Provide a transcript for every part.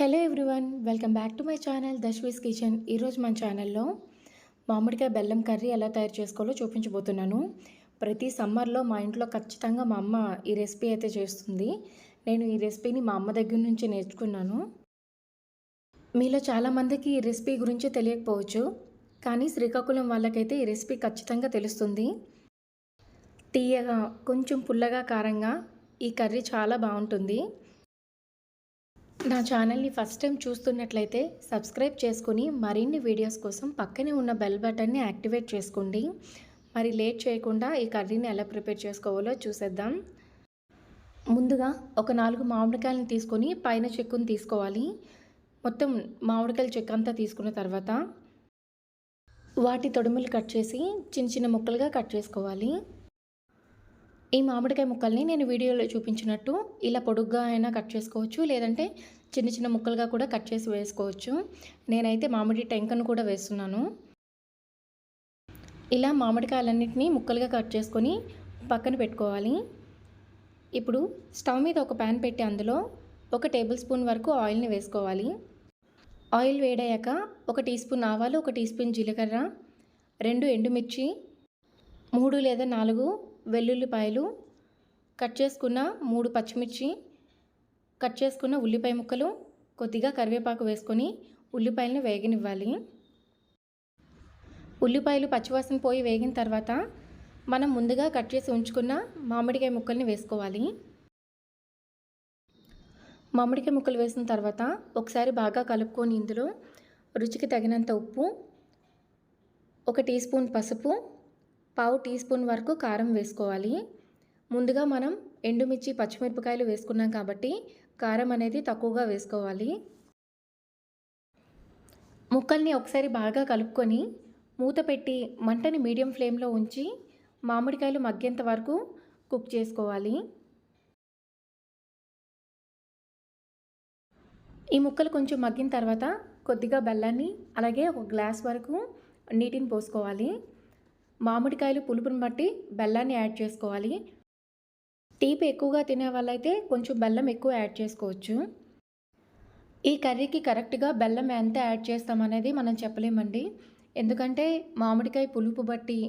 Hello everyone welcome back to my channel Dashvi's kitchen. ఈరోజు మన ఛానల్లో మామిడికాయ బెల్లం కర్రీ ఎలా తయారు చేసుకోవాలో చూపించబోతున్నాను. ప్రతి సమ్మర్లో మా ఇంట్లో ఖచ్చితంగా మా అమ్మ ఈ రెసిపీ అయితే చేస్తుంది. నేను ఈ రెసిపీని మా అమ్మ దగ్గర నుంచి నేర్చుకున్నాను. మీలో చాలామందికి ఈ రెసిపీ గురించి తెలియకపోవచ్చు కానీ శ్రీకాకుళం వాళ్ళకైతే ఈ రెసిపీ ఖచ్చితంగా తెలుస్తుంది. తీయగా కొంచెం పుల్లగా కారంగా ఈ కర్రీ చాలా బాగుంటుంది. నా ఛానల్ని ఫస్ట్ టైం చూస్తున్నట్లయితే సబ్స్క్రైబ్ చేసుకుని మరిన్ని వీడియోస్ కోసం పక్కనే ఉన్న బెల్ బటన్ని యాక్టివేట్ చేసుకోండి. మరి లేట్ చేయకుండా ఈ కర్రీని ఎలా ప్రిపేర్ చేసుకోవాలో చూసేద్దాం. ముందుగా ఒక నాలుగు మామిడికాయలను తీసుకొని పైన చెక్కును తీసుకోవాలి. మొత్తం మామిడికాయల చెక్క అంతా తీసుకున్న తర్వాత వాటి తొడుములు కట్ చేసి చిన్న చిన్న ముక్కలుగా కట్ చేసుకోవాలి. ఈ మామిడికాయ ముక్కల్ని నేను వీడియోలో చూపించినట్టు ఇలా పొడుగ్గా అయినా కట్ చేసుకోవచ్చు లేదంటే చిన్న చిన్న ముక్కలుగా కూడా కట్ చేసి వేసుకోవచ్చు. నేనైతే మామిడి టెంకను కూడా వేస్తున్నాను. ఇలా మామిడికాయలన్నింటినీ ముక్కలుగా కట్ చేసుకొని పక్కన పెట్టుకోవాలి. ఇప్పుడు స్టవ్ మీద ఒక ప్యాన్ పెట్టి అందులో ఒక టేబుల్ స్పూన్ వరకు ఆయిల్ని వేసుకోవాలి. ఆయిల్ వేడయ్యాక ఒక టీ స్పూన్ ఆవాలు ఒక టీ స్పూన్ జీలకర్ర రెండు ఎండుమిర్చి మూడు లేదా నాలుగు వెల్లుల్లిపాయలు కట్ చేసుకున్న మూడు పచ్చిమిర్చి కట్ చేసుకున్న ఉల్లిపాయ ముక్కలు కొద్దిగా కరివేపాకు వేసుకొని ఉల్లిపాయలను వేగనివ్వాలి. ఉల్లిపాయలు పచ్చివాసన పోయి వేగిన తర్వాత మనం ముందుగా కట్ చేసి ఉంచుకున్న మామిడికాయ ముక్కల్ని వేసుకోవాలి. మామిడికాయ ముక్కలు వేసిన తర్వాత ఒకసారి బాగా కలుపుకొని ఇందులో రుచికి తగినంత ఉప్పు ఒక టీ స్పూన్ పసుపు పావు టీ స్పూన్ వరకు కారం వేసుకోవాలి. ముందుగా మనం ఎండుమిర్చి పచ్చిమిరపకాయలు వేసుకున్నాం కాబట్టి కారం అనేది తక్కువగా వేసుకోవాలి. ముక్కల్ని ఒకసారి బాగా కలుపుకొని మూత పెట్టి మంటని మీడియం ఫ్లేమ్లో ఉంచి మామిడికాయలు మగ్గేంత వరకు కుక్ చేసుకోవాలి. ఈ ముక్కలు కొంచెం మగ్గిన తర్వాత కొద్దిగా బెల్లాన్ని అలాగే ఒక గ్లాస్ వరకు నీటిని పోసుకోవాలి. మామిడికాయలు పులుపుని బట్టి బెల్లాన్ని యాడ్ చేసుకోవాలి. తీపి ఎక్కువగా తినే వాళ్ళైతే కొంచెం బెల్లం ఎక్కువ యాడ్ చేసుకోవచ్చు. ఈ కర్రీకి కరెక్ట్గా బెల్లం ఎంత యాడ్ చేస్తామనేది మనం చెప్పలేమండి. ఎందుకంటే మామిడికాయ పులుపు బట్టి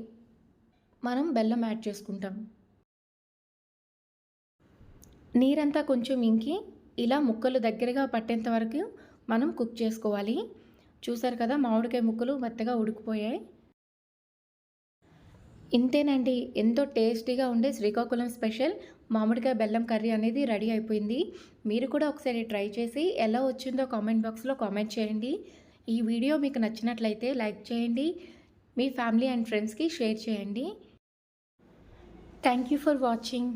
మనం బెల్లం యాడ్ చేసుకుంటాం. నీరంతా కొంచెం ఇంకి ఇలా ముక్కలు దగ్గరగా పట్టేంత వరకు మనం కుక్ చేసుకోవాలి. చూసారు కదా మామిడికాయ ముక్కలు మెత్తగా ఉడికిపోయాయి. ఇంతేనండి. ఎంతో టేస్టీగా ఉండే శ్రీకాకుళం స్పెషల్ మామిడికాయ బెల్లం కర్రీ అనేది రెడీ అయిపోయింది. మీరు కూడా ఒకసారి ట్రై చేసి ఎలా వచ్చిందో కామెంట్ బాక్స్లో కామెంట్ చేయండి. ఈ వీడియో మీకు నచ్చినట్లయితే లైక్ చేయండి. మీ ఫ్యామిలీ అండ్ ఫ్రెండ్స్కి షేర్ చేయండి. Thank you for watching.